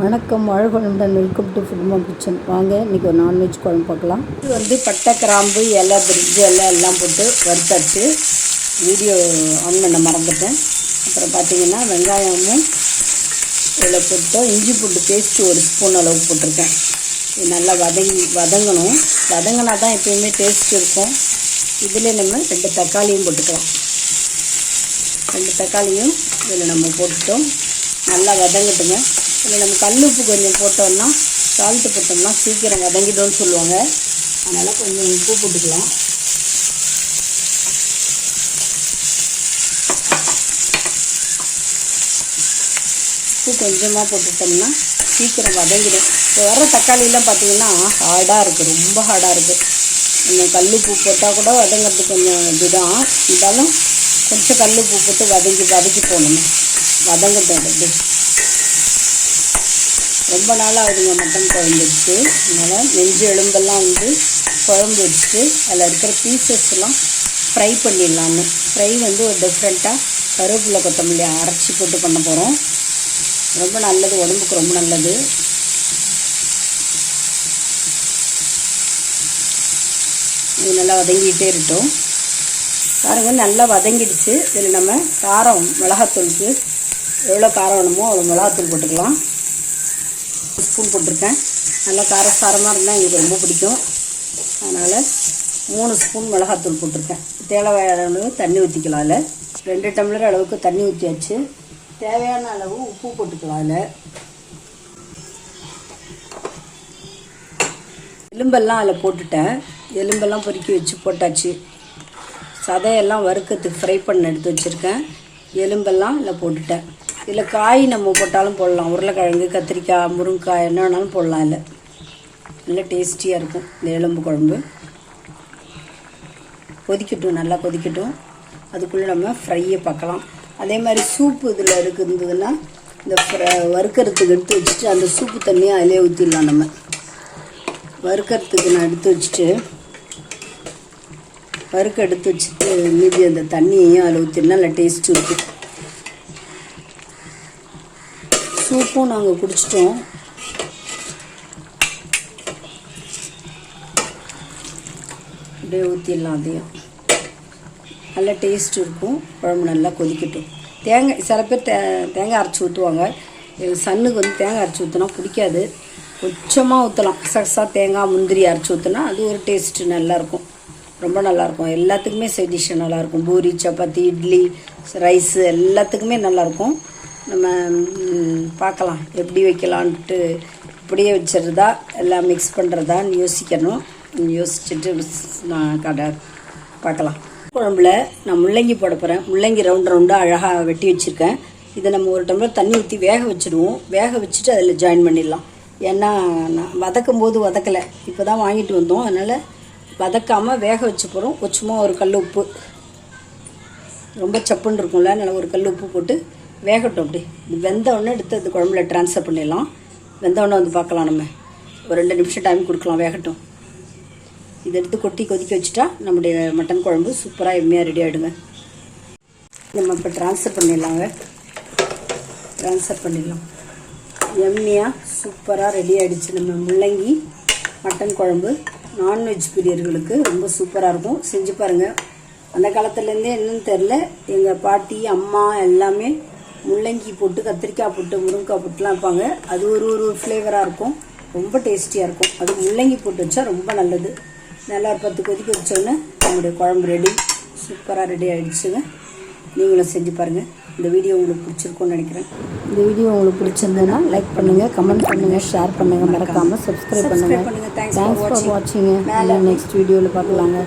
வணக்கம் வாழ்குழம்புடன் welcome to ஃபுட்மா கிச்சன் வாங்க இன்றைக்கி ஒரு நான்வெஜ் குழம்பு பார்க்கலாம். இது வந்து பட்டை கிராம்பு இலை பிரிட்ஜு எல்லாம் எல்லாம் போட்டு வறுத்தாச்சு வீடியோ ஆன் பண்ண மறந்துட்டேன். அப்புறம் பார்த்தீங்கன்னா வெங்காயமும் இதில் போட்டோம் இஞ்சி பூண்டு பேஸ்ட்டு ஒரு ஸ்பூன் அளவு போட்டிருக்கேன். இது நல்லா வதங்கி வதங்கணும். வதங்கினா தான் எப்பயுமே டேஸ்ட் இருக்கும். இதில் நம்ம ரெண்டு தக்காளியும் போட்டுக்கலாம். ரெண்டு தக்காளியும் இதில் நம்ம போட்டுட்டோம். நல்லா வதங்கட்டுங்க. இதில் நம்ம கல் உப்பு கொஞ்சம் போட்டோம்னா சால்ட்டு போட்டோம்னா சீக்கிரம் வதங்கிடும்னு சொல்லுவாங்க. அதனால் கொஞ்சம் உப்பு போட்டுக்கலாம். உப்பு கொஞ்சமாக போட்டுட்டோம்னா சீக்கிரம் வதங்கிடும். இப்போ வர தக்காளியெலாம் பார்த்தீங்கன்னா ஹார்டாக இருக்குது ரொம்ப ஹார்டாக இருக்குது நம்ம கல் உப்பு போட்டால் கூட வதங்கிறது கொஞ்சம் இதுதான். இருந்தாலும் கொஞ்சம் கல் உப்பு போட்டு வதங்கி வதக்கி போகணும் வதங்கட்டும் அப்படி ரொம்ப நாளாக ஆகுதுங்க மட்டன் குழம்பு வச்சு அதனால் நெஞ்சு எலும்பெல்லாம் வந்து குழம்பு வச்சுட்டு அதில் இருக்கிற பீசஸ்லாம் ஃப்ரை பண்ணிடலான்னு ஃப்ரை வந்து ஒரு டிஃப்ரெண்ட்டாக கருவேப்பிலை கொத்தமல்லி அரைச்சி போட்டு பண்ண போகிறோம் ரொம்ப நல்லது உடம்புக்கு ரொம்ப நல்லது. இது நல்லா வதங்கிட்டே இருக்கட்டும். பாருங்க நல்லா வதங்கிடுச்சு. இதில் நம்ம காரம் மிளகாத்தூளுக்கு எவ்வளோ காரம் வேணுமோ அவ்வளோ மிளகாத்தூள் போட்டுக்கலாம். ஸ்பூன் போட்டிருக்கேன். நல்லா காரசாரமாக இருந்தால் எங்களுக்கு ரொம்ப பிடிக்கும். அதனால் மூணு ஸ்பூன் மிளகாத்தூள் போட்டிருக்கேன். தேவையான அளவு தண்ணி ஊற்றிக்கலாம் அதில். ரெண்டு டம்ளர் அளவுக்கு தண்ணி ஊற்றியாச்சு தேவையான அளவு உப்பு போட்டுக்கலாம் அதில். எலும்பெல்லாம் அதில் போட்டுட்டேன். எலும்பெல்லாம் பொறுக்கி வச்சு போட்டாச்சு. சதையெல்லாம் வறுக்கிறதுக்கு ஃப்ரை பண்ண எடுத்து வச்சுருக்கேன். எலும்பெல்லாம் இதில் போட்டுட்டேன். இதில் காய் நம்ம போட்டாலும் போடலாம். உருளைக்கிழங்கு கத்திரிக்காய் முருங்கைக்காய் என்ன வேணாலும் போடலாம் இல்லை. நல்லா டேஸ்டியாக இருக்கும் இந்த எலும்பு குழம்பு. கொதிக்கட்டும் நல்லா கொதிக்கட்டும். அதுக்குள்ளே நம்ம ஃப்ரையை பார்க்கலாம். அதே மாதிரி சூப்பு இதில் இருக்குதுன்னா இந்த ஃப்ர- வறுக்கறதுக்கு எடுத்து வச்சுட்டு அந்த சூப்பு தண்ணியை அதிலே ஊற்றிடலாம் நம்ம. வறுக்கிறதுக்கு நான் எடுத்து வச்சுட்டு வறுக்க எடுத்து வச்சுட்டு மீதி அந்த தண்ணியையும் அதில் ஊற்றினா நல்லா டேஸ்ட்டு இருக்கும் சூப்பும் நாங்கள் குடிச்சிட்டோம். அப்படியே ஊற்றிடலாம் அதையும் நல்லா டேஸ்ட் இருக்கும். குழம்பு நல்லா கொதிக்கட்டும். தேங்காய் சில பேர் தே தேங்காய் அரைச்சி ஊற்றுவாங்க எங்கள் சன்னுக்கு வந்து தேங்காய் அரைச்சி ஊற்றினா பிடிக்காது. கொஞ்சமாக ஊற்றலாம் சக்ஸாக தேங்காய் முந்திரி அரைச்சி ஊற்றினா அது ஒரு டேஸ்ட்டு நல்லாயிருக்கும் ரொம்ப நல்லாயிருக்கும் எல்லாத்துக்குமே சைட் டிஷ் நல்லாயிருக்கும் பூரி சப்பாத்தி இட்லி ரைஸு எல்லாத்துக்குமே நல்லாயிருக்கும் நம்ம பார்க்கலாம். எப்படி வைக்கலான்ட்டு இப்படியே வச்சிருந்தா எல்லாம் மிக்ஸ் பண்ணுறதான்னு யோசிக்கணும். யோசிச்சுட்டு நான் கடை பார்க்கலாம். குழம்புல நான் முள்ளங்கி போட போகிறேன் முள்ளங்கி ரவுண்ட் ரவுண்டாக அழகாக வெட்டி வச்சுருக்கேன். இதை நம்ம ஒரு டம்ளர் தண்ணி ஊற்றி வேக வச்சுடுவோம் வேக வச்சுட்டு அதில் ஜாயின் பண்ணிடலாம். ஏன்னா நான் வதக்கும் போது வதக்கலை. இப்போ தான் வாங்கிட்டு வந்தோம். அதனால் வதக்காமல் வேக வச்சு போகிறோம் சும்மா ஒரு கல் உப்பு. ரொம்ப சப்புன்னு இருக்கும்ல. அதனால் ஒரு கல் உப்பு போட்டு வேகட்டும் அப்படி. இது வெந்த உடனே எடுத்து அது குழம்புல ட்ரான்ஸ்ஃபர் பண்ணிடலாம். வெந்த உடனே வந்து பார்க்கலாம் நம்ம. ஒரு ரெண்டு நிமிஷம் டைம் கொடுக்கலாம் வேகட்டும். இதை எடுத்து கொட்டி கொதிக்க வச்சுட்டா நம்முடைய மட்டன் குழம்பு சூப்பராக எம்மையாக ரெடி ஆகிடுங்க நம்ம இப்போ ட்ரான்ஸ்ஃபர் பண்ணிடலாங்க. ட்ரான்ஸ்ஃபர் பண்ணிடலாம். எம்மியாக சூப்பராக ரெடி ஆகிடுச்சு நம்ம முள்ளங்கி மட்டன் குழம்பு நான்வெஜ் பிரியர்களுக்கு ரொம்ப சூப்பராக இருக்கும். செஞ்சு பாருங்கள் அந்த காலத்துலேருந்தே என்னன்னு தெரில எங்கள் பாட்டி அம்மா எல்லாமே முள்ளங்கி போட்டு கத்திரிக்காய் போட்டு முருங்கைக்காய் போட்டுலாம் வைப்பாங்க. அது ஒரு ஒரு ஃப்ளேவராக இருக்கும். ரொம்ப டேஸ்டியாக இருக்கும். அது முள்ளங்கி போட்டு வச்சா ரொம்ப நல்லது. நல்லா பத்து கொதிக்க வச்சோன்னே நம்முடைய குழம்பு ரெடி சூப்பராக ரெடி ஆகிடுச்சுங்க நீங்களும் செஞ்சு பாருங்கள் இந்த வீடியோ உங்களுக்கு பிடிச்சிருக்கும்னு நினைக்கிறேன். இந்த வீடியோ உங்களுக்கு பிடிச்சிருந்ததுன்னா லைக் பண்ணுங்கள் கமெண்ட் பண்ணுங்கள் ஷேர் பண்ணுங்கள் மறக்காமல் சப்ஸ்கிரைப் பண்ணுங்கள் தேங்க்ஸ் ஃபார் வாட்சிங்க நெக்ஸ்ட் வீடியோவில் பார்க்கலாங்க.